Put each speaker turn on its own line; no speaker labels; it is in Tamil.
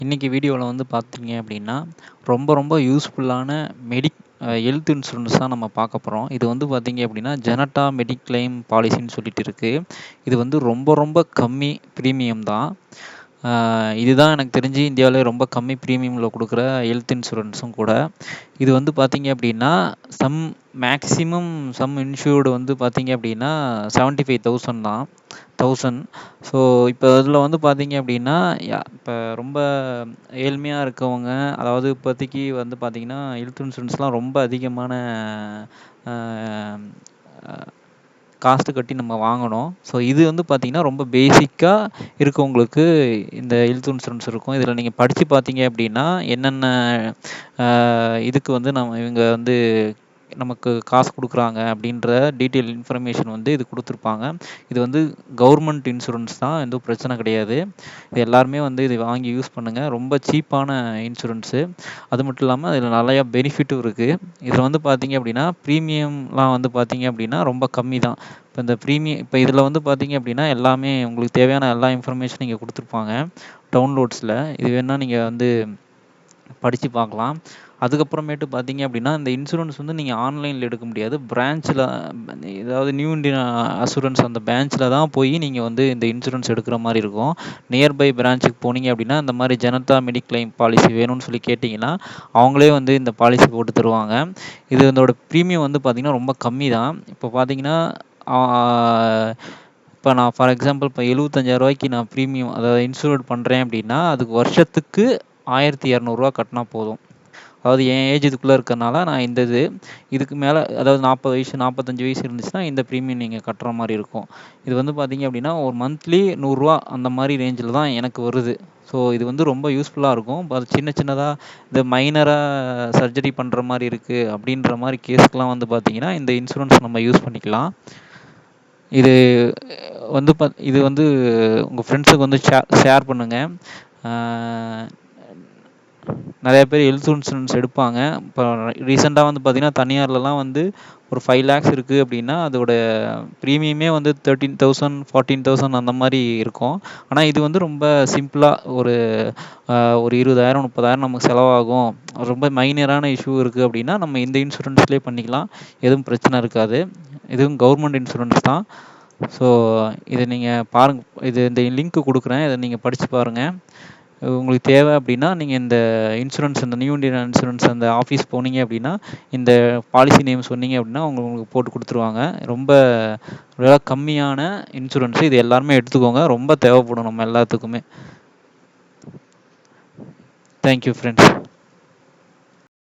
இன்றைக்கி வீடியோவில் வந்து பார்த்தீங்க அப்படின்னா ரொம்ப ரொம்ப யூஸ்ஃபுல்லான மெடிக் ஹெல்த் இன்சூரன்ஸ் தான் நம்ம பார்க்க போகிறோம் இது வந்து பார்த்தீங்க அப்படின்னா ஜெனட்டா மெடிக்ளைம் பாலிசின்னு சொல்லிட்டு இருக்குது இது வந்து ரொம்ப ரொம்ப கம்மி ப்ரீமியம் தான். இதுதான் எனக்கு தெரிஞ்சு இந்தியாவிலே ரொம்ப கம்மி ப்ரீமியமில் கொடுக்குற ஹெல்த் இன்சூரன்ஸும் கூட. இது வந்து பார்த்தீங்க அப்படின்னா சம் மேக்ஸிமம் சம் இன்சூர்டு வந்து பார்த்தீங்க அப்படின்னா செவன்ட்டி ஃபைவ் தௌசண்ட் தான். தௌசண்ட் ஸோ இப்போ அதில் வந்து பார்த்தீங்க அப்படின்னா இப்போ ரொம்ப ஏழ்மையாக இருக்கவங்க அதாவது இப்போதைக்கு வந்து பார்த்தீங்கன்னா ஹெல்த் இன்சூரன்ஸ்லாம் ரொம்ப அதிகமான காஸ்ட்டு கட்டி நம்ம வாங்கணும். ஸோ இது வந்து பார்த்திங்கன்னா ரொம்ப பேசிக்காக இருக்கவங்களுக்கு இந்த ஹெல்த் இன்சூரன்ஸ் இருக்கும். இதில் நீங்கள் படித்து பார்த்தீங்க அப்படின்னா என்னென்ன இதுக்கு வந்து நம்ம இவங்க வந்து நமக்கு காசு கொடுக்குறாங்க அப்படின்ற டீட்டெயில் இன்ஃபர்மேஷன் வந்து இது கொடுத்துருப்பாங்க. இது வந்து கவர்மெண்ட் இன்சூரன்ஸ் தான் எந்த பிரச்சனை கிடையாது. இது எல்லாருமே வந்து இது வாங்கி யூஸ் பண்ணுங்கள் ரொம்ப சீப்பான இன்சூரன்ஸு அது மட்டும் இல்லாமல் இதில் நிறையா பெனிஃபிட்டும் இருக்குது இதில் வந்து பார்த்தீங்க அப்படின்னா ப்ரீமியம்லாம் வந்து பார்த்தீங்க அப்படின்னா ரொம்ப கம்மி தான். இப்போ இந்த ப்ரீமியம் இப்போ இதில் வந்து பார்த்தீங்க அப்படின்னா எல்லாமே உங்களுக்கு தேவையான எல்லா இன்ஃபர்மேஷனும் இங்கே கொடுத்துருப்பாங்க. டவுன்லோட்ஸில் இது வேணால் நீங்கள் வந்து படித்து பார்க்கலாம். அதுக்கப்புறமேட்டு பார்த்தீங்க அப்படின்னா இந்த இன்சூரன்ஸ் வந்து நீங்கள் ஆன்லைனில் எடுக்க முடியாது. பிரான்ச்சில் ஏதாவது நியூ இண்டியன் அசூரன்ஸ் அந்த பிரான்ச்சில் தான் போய் நீங்கள் வந்து இந்த இன்சூரன்ஸ் எடுக்கிற மாதிரி இருக்கும். நியர்பை பிரான்ச்சுக்கு போனீங்க அப்படின்னா இந்த மாதிரி ஜனதா மெடிக்ளைம் பாலிசி வேணும்னு சொல்லி கேட்டிங்கன்னா அவங்களே வந்து இந்த பாலிசி போட்டு தருவாங்க. இது இதோட ப்ரீமியம் வந்து பார்த்திங்கன்னா ரொம்ப கம்மி தான் இப்போ பார்த்தீங்கன்னா இப்போ நான் ஃபார் எக்ஸாம்பிள் இப்போ எழுபத்தஞ்சாயிரரூவாய்க்கு நான் ப்ரீமியம் அதாவது இன்சூரட் பண்ணுறேன் அப்படின்னா அதுக்கு வருஷத்துக்கு ஆயிரத்தி இரநூறுவா கட்டினா போதும். அதாவது என் ஏஜ் இதுக்குள்ளே இருக்கிறனால நான் இந்த இது இதுக்கு மேலே அதாவது நாற்பது வயசு நாற்பத்தஞ்சு வயசு இருந்துச்சுன்னா இந்த ப்ரீமியம் நீங்கள் கட்டுற மாதிரி இருக்கும். இது வந்து பார்த்திங்க அப்படின்னா ஒரு மந்த்லி நூறுரூவா அந்த மாதிரி ரேஞ்சில் தான் எனக்கு வருது. ஸோ இது வந்து ரொம்ப யூஸ்ஃபுல்லாக இருக்கும். அது சின்ன சின்னதாக இந்த மைனராக சர்ஜரி பண்ணுற மாதிரி இருக்குது அப்படின்ற மாதிரி கேஸ்க்கெலாம் வந்து பார்த்திங்கன்னா இந்த இன்சூரன்ஸ் நம்ம யூஸ் பண்ணிக்கலாம். இது வந்து ப இது வந்து உங்கள் ஃப்ரெண்ட்ஸுக்கு வந்து ஷே ஷேர் பண்ணுங்கள் நிறைய பேர் ஹெல்த் இன்சூரன்ஸ் எடுப்பாங்க. இப்போ ரீசெண்டாக வந்து பார்த்திங்கன்னா தனியார்லலாம் வந்து ஒரு ஃபைவ் லேக்ஸ் இருக்குது அப்படின்னா அதோட ப்ரீமியமே வந்து தேர்ட்டீன் தௌசண்ட் ஃபார்ட்டீன் தௌசண்ட் அந்த மாதிரி இருக்கும். ஆனால் இது வந்து ரொம்ப சிம்பிளாக ஒரு ஒரு இருபதாயிரம் முப்பதாயிரம் நமக்கு செலவாகும். ரொம்ப மைனரான இஷ்யூ இருக்குது அப்படின்னா நம்ம இந்த இன்சூரன்ஸ்லேயே பண்ணிக்கலாம். எதுவும் பிரச்சனை இருக்காது. இதுவும் கவர்மெண்ட் இன்சூரன்ஸ் தான். ஸோ இதை நீங்கள் பாருங்கள் இது இந்த லிங்க்கு கொடுக்குறேன். இதை நீங்கள் படித்து பாருங்கள் உங்களுக்கு தேவை அப்படின்னா நீங்கள் இந்த இன்சூரன்ஸ் இந்த நியூ இண்டியன் இன்சூரன்ஸ் அந்த ஆஃபீஸ் போனீங்க அப்படின்னா இந்த பாலிசி நேம் சொன்னீங்க அப்படின்னா அவங்க உங்களுக்கு போட்டு கொடுத்துருவாங்க. ரொம்ப விலை கம்மியான இன்சூரன்ஸு இது எல்லாருமே எடுத்துக்கோங்க. ரொம்ப தேவைப்படும் நம்ம எல்லாத்துக்குமே. Thank you friends